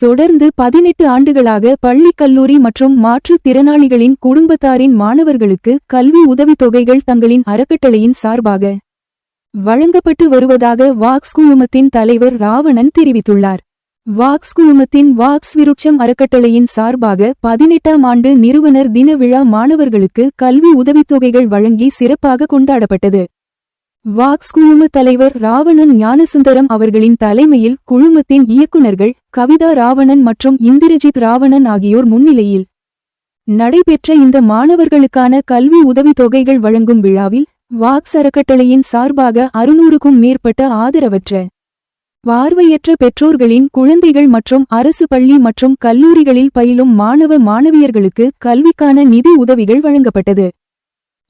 தொடர்ந்து பதினெட்டு ஆண்டுகளாக பள்ளி கல்லூரி மற்றும் மாற்றுத் திறனாளிகளின் குடும்பத்தாரின் மாணவர்களுக்கு கல்வி உதவித்தொகைகள் தங்களின் அறக்கட்டளையின் சார்பாக வழங்கப்பட்டு வருவதாக வாக்ஸ் குழுமத்தின் தலைவர் ராவணன் தெரிவித்துள்ளார். வாக்ஸ் குழுமத்தின் வாக்ஸ் விருட்சம் அறக்கட்டளையின் சார்பாக பதினெட்டாம் ஆண்டு நிறுவனர் தின விழா மாணவர்களுக்கு கல்வி உதவித்தொகைகள் வழங்கி சிறப்பாக கொண்டாடப்பட்டது. வாக்ஸ் குழும தலைவர் ராவணன் ஞானசுந்தரம் அவர்களின் தலைமையில் குழுமத்தின் இயக்குநர்கள் கவிதா ராவணன் மற்றும் இந்திரஜித் ராவணன் ஆகியோர் முன்னிலையில் நடைபெற்ற இந்த மாணவர்களுக்கான கல்வி உதவித்தொகைகள் வழங்கும் விழாவில் வாக்ஸ் அறக்கட்டளையின் சார்பாக அறுநூறுக்கும் மேற்பட்ட ஆதரவற்ற பார்வையற்ற பெற்றோர்களின் குழந்தைகள் மற்றும் அரசு பள்ளி மற்றும் கல்லூரிகளில் பயிலும் மாணவ மாணவியர்களுக்கு கல்விக்கான நிதி உதவிகள் வழங்கப்பட்டது.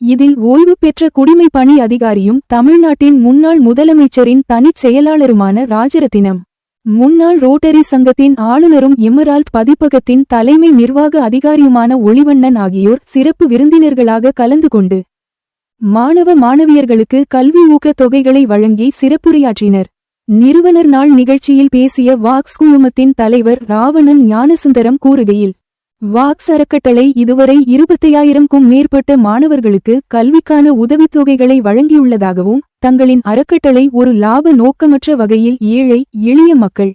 இதில் ஓய்வு பெற்ற குடிமை பணி அதிகாரியும் தமிழ்நாட்டின் முன்னாள் முதலமைச்சரின் தனிச் செயலாளருமான ராஜரத்தினம். முன்னாள் ரோட்டரி சங்கத்தின் ஆளுநரும் எமரால்ட் பதிப்பகத்தின் தலைமை நிர்வாக அதிகாரியுமான ஒளிவண்ணன் ஆகியோர் சிறப்பு விருந்தினர்களாக கலந்து கொண்டு மாணவ மாணவியர்களுக்கு கல்வி ஊக்கத் தொகைகளை வழங்கி சிறப்புரையாற்றினர். நிறுவனர் நாள் நிகழ்ச்சியில் பேசிய வாக்ஸ் குழுமத்தின் தலைவர் ராவணன் ஞானசுந்தரம் கூறுகையில் வாக்ஸ் அறக்கட்டளை இதுவரை இருபத்தையாயிரம்க்கும் மேற்பட்ட மாணவர்களுக்கு கல்விக்கான உதவித்தொகைகளை வழங்கியுள்ளதாகவும் தங்களின் அறக்கட்டளை ஒரு லாப நோக்கமற்ற வகையில் ஏழை எளிய மக்கள்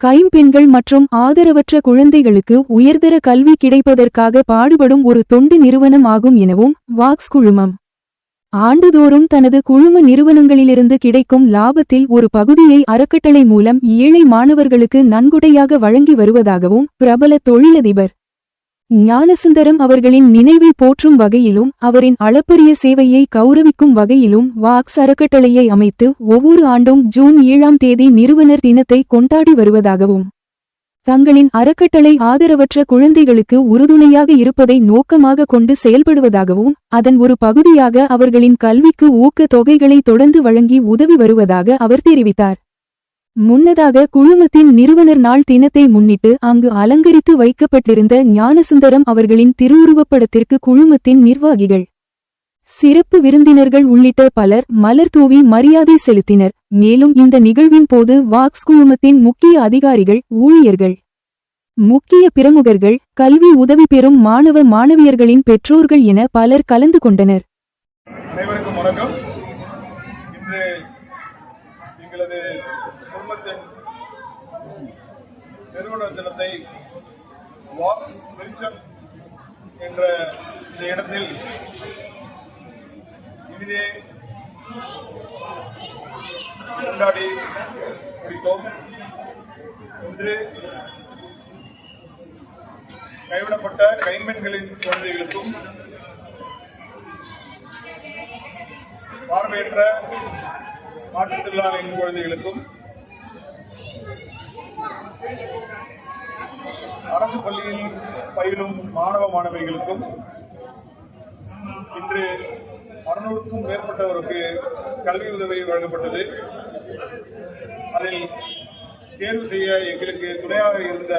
கைம்பெண்கள் மற்றும் ஆதரவற்ற குழந்தைகளுக்கு உயர்தர கல்வி கிடைப்பதற்காக பாடுபடும் ஒரு தொண்டு நிறுவனம் ஆகும் எனவும் வாக்ஸ் குழுமம் ஆண்டுதோறும் தனது குழும நிறுவனங்களிலிருந்து கிடைக்கும் லாபத்தில் ஒரு பகுதியை அறக்கட்டளை மூலம் ஏழை மாணவர்களுக்கு நன்கொடையாக வழங்கி வருவதாகவும் பிரபல தொழிலதிபர் ஞானசுந்தரம் அவர்களின் நினைவை போற்றும் வகையிலும் அவரின் அளப்பரிய சேவையை கௌரவிக்கும் வகையிலும் வாக்ஸ் அறக்கட்டளையை அமைத்து ஒவ்வொரு ஆண்டும் ஜூன் ஏழாம் தேதி நிறுவனர் தினத்தை கொண்டாடி வருவதாகவும் தங்களின் அறக்கட்டளை ஆதரவற்ற குழந்தைகளுக்கு உறுதுணையாக இருப்பதை நோக்கமாக கொண்டு செயல்படுவதாகவும் அதன் ஒரு பகுதியாக அவர்களின் கல்விக்கு ஊக்க தொகைகளை தொடர்ந்து வழங்கி உதவி வருவதாக அவர் தெரிவித்தார். முன்னதாக குழுமத்தின் நிறுவனர் நாள் தினத்தை முன்னிட்டு அங்கு அலங்கரித்து வைக்கப்பட்டிருந்த ஞானசுந்தரம் அவர்களின் திருவுருவப்படத்திற்கு குழுமத்தின் நிர்வாகிகள் சிறப்பு விருந்தினர்கள் உள்ளிட்ட பலர் மலர் தூவி மரியாதை செலுத்தினர். மேலும் இந்த நிகழ்வின் போது வாக்ஸ் குழுமத்தின் முக்கிய அதிகாரிகள் ஊழியர்கள் முக்கிய பிரமுகர்கள் கல்வி உதவி பெறும் மாணவ மாணவியர்களின் பெற்றோர்கள் என பலர் கலந்து கொண்டனர். அனைவருக்கும் வணக்கம். இன்று எங்களது குடும்பத்தின் நிறுவன தினத்தை வாக்ஸ் வெளிச்சம் என்ற இந்த இடத்தில் இனிதே கொண்டாடி முடித்தோம் இன்று கைவிடப்பட்ட கைம்பெண்களின் குழந்தைகளுக்கும் பார்வையற்ற மாற்றுத்திறனாளியின் குழந்தைகளுக்கும் அரசு பள்ளியில் பயிலும் மாணவ மாணவிகளுக்கும் இன்று அறுநூறுக்கும் மேற்பட்டவருக்கு கல்வி உதவி வழங்கப்பட்டது. அதில் தேர்வு செய்ய எங்களுக்கு துணையாக இருந்த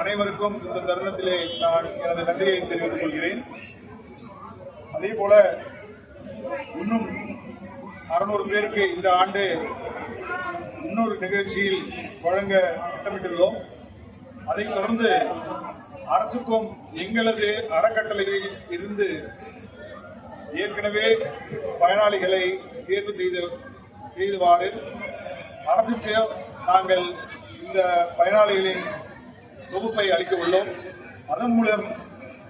அனைவருக்கும் இந்த தருணத்திலே நான் எனது நன்றியை தெரிவித்துக் கொள்கிறேன். அதே போல இன்னும் அறுநூறு பேருக்கு இந்த ஆண்டு இன்னொரு நிகழ்ச்சியில் வழங்க திட்டமிட்டுள்ளோம். அதைத் தொடர்ந்து அரசுக்கும் எங்களது அறக்கட்டளையில் இருந்து ஏற்கனவே பயனாளிகளை தேர்வு செய்து செய்துவாறு அரசுக்கு நாங்கள் இந்த பயனாளிகளின் தொகுப்பை அளிக்க உள்ளோம். அதன் மூலம்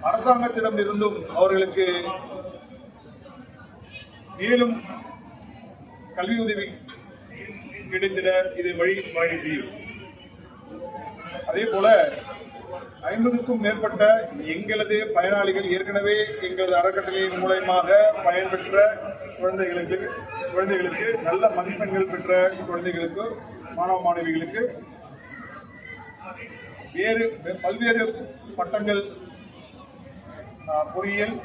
அரசாங்கத்திடம் இருந்தும் அவர்களுக்கு மேலும் கல்வி உதவி கிடைத்திட இது வழி வழி செய்யும். அதே போல ஐம்பதுக்கும் மேற்பட்ட எங்களது பயனாளிகள் ஏற்கனவே எங்களது அறக்கட்டளையின் மூலயமாக பயன்பெற்ற குழந்தைகளுக்கு குழந்தைகளுக்கு நல்ல மதிப்பெண்கள் பெற்ற குழந்தைகளுக்கு மாணவ மாணவிகளுக்கு வேறு பல்வேறு பட்டங்கள் பொறியியல்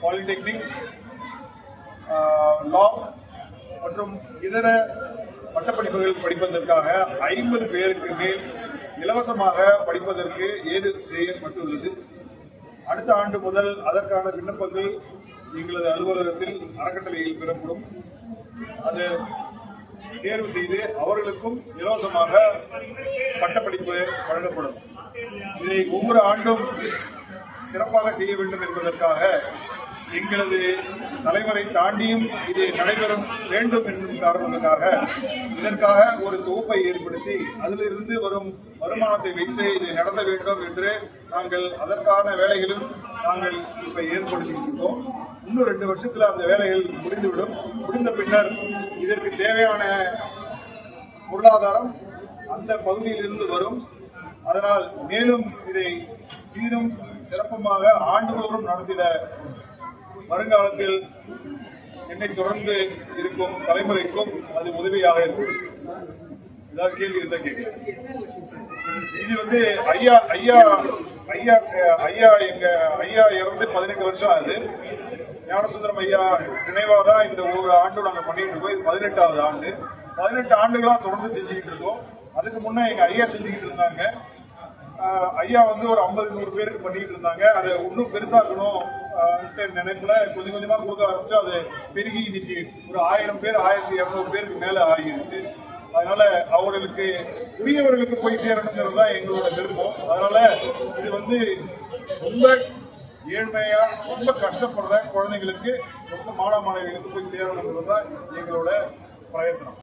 பாலிடெக்னிக் லா மற்றும் இதர பட்டப்படிப்புகள் படிப்பதற்காக ஐம்பது பேருக்கு மேல் இலவசமாக படிப்பதற்கு ஏது செய்யப்பட்டுள்ளது அடுத்த ஆண்டு முதல் அதற்கான விண்ணப்பங்கள் எங்களது அலுவலகத்தில் அறக்கட்டளையில் பெறப்படும். அது தேர்வு செய்து அவர்களுக்கும் இலவசமாக பட்டப்படிப்பு வழங்கப்படும். இதை ஒவ்வொரு ஆண்டும் சிறப்பாக செய்ய வேண்டும் என்பதற்காக எங்களது தலைவரை தாண்டியும் இது நடைபெறும் வேண்டும் என்னும் காரணத்துக்காக இதற்காக ஒரு தொகுப்பை ஏற்படுத்தி அதிலிருந்து வரும் வருமானத்தை வைத்து இது நடத்த வேண்டும் என்று நாங்கள் அதற்கான வேலைகளும் நாங்கள் இப்போ ஏற்படுத்தியிருக்கிறோம் இன்னும் ரெண்டு வருஷத்தில் அந்த வேலைகள் முடிந்துவிடும். முடிந்த பின்னர் இதற்கு தேவையான பொருளாதாரம் அந்த பகுதியிலிருந்து வரும். அதனால் மேலும் இதை சீரும் சிறப்புமாக ஆண்டுதோறும் நடத்திட வருங்காலத்தில் என்னை தொடர்ந்து இருக்கும் தலைமுறைக்கும் அது உதவியாக இருக்கும். ஏதாவது கேள்வி இருந்தா கேள்வி. இது வந்து ஐயா ஐயா ஐயா ஐயா எங்க ஐயா இறந்து பதினெட்டு வருஷம் ஆகுது. ஞானசுந்தரம் ஐயா நினைவாக தான் இந்த ஒரு ஆண்டு நாங்கள் பண்ணிட்டு இருக்கோம். இது பதினெட்டாவது ஆண்டு. பதினெட்டு ஆண்டுகளாக தொடர்ந்து செஞ்சுக்கிட்டு இருக்கோம். அதுக்கு முன்னே எங்க ஐயா செஞ்சுக்கிட்டு இருந்தாங்க. ஐயா வந்து ஒரு ஐம்பது நூறு பேருக்கு பண்ணிட்டு இருந்தாங்க. அதை இன்னும் பெருசா இருக்கணும் நினைப்புல கொஞ்சம் கொஞ்சமா கொடுக்க ஆரம்பிச்சு அது பெருகி இன்னைக்கு ஒரு ஆயிரம் பேர் ஆயிரத்தி இரநூறு பேருக்கு மேல ஆகிருச்சு அதனால அவர்களுக்கு உரியவர்களுக்கு போய் சேரணுங்கிறது தான் எங்களோட விருப்பம். அதனால இது வந்து ரொம்ப ஏழ்மையா ரொம்ப கஷ்டப்படுற குழந்தைங்களுக்கு ரொம்ப மாணவ மாணவிகளுக்கு போய் சேரணுங்கிறது தான் எங்களோட பிரயத்தனம்.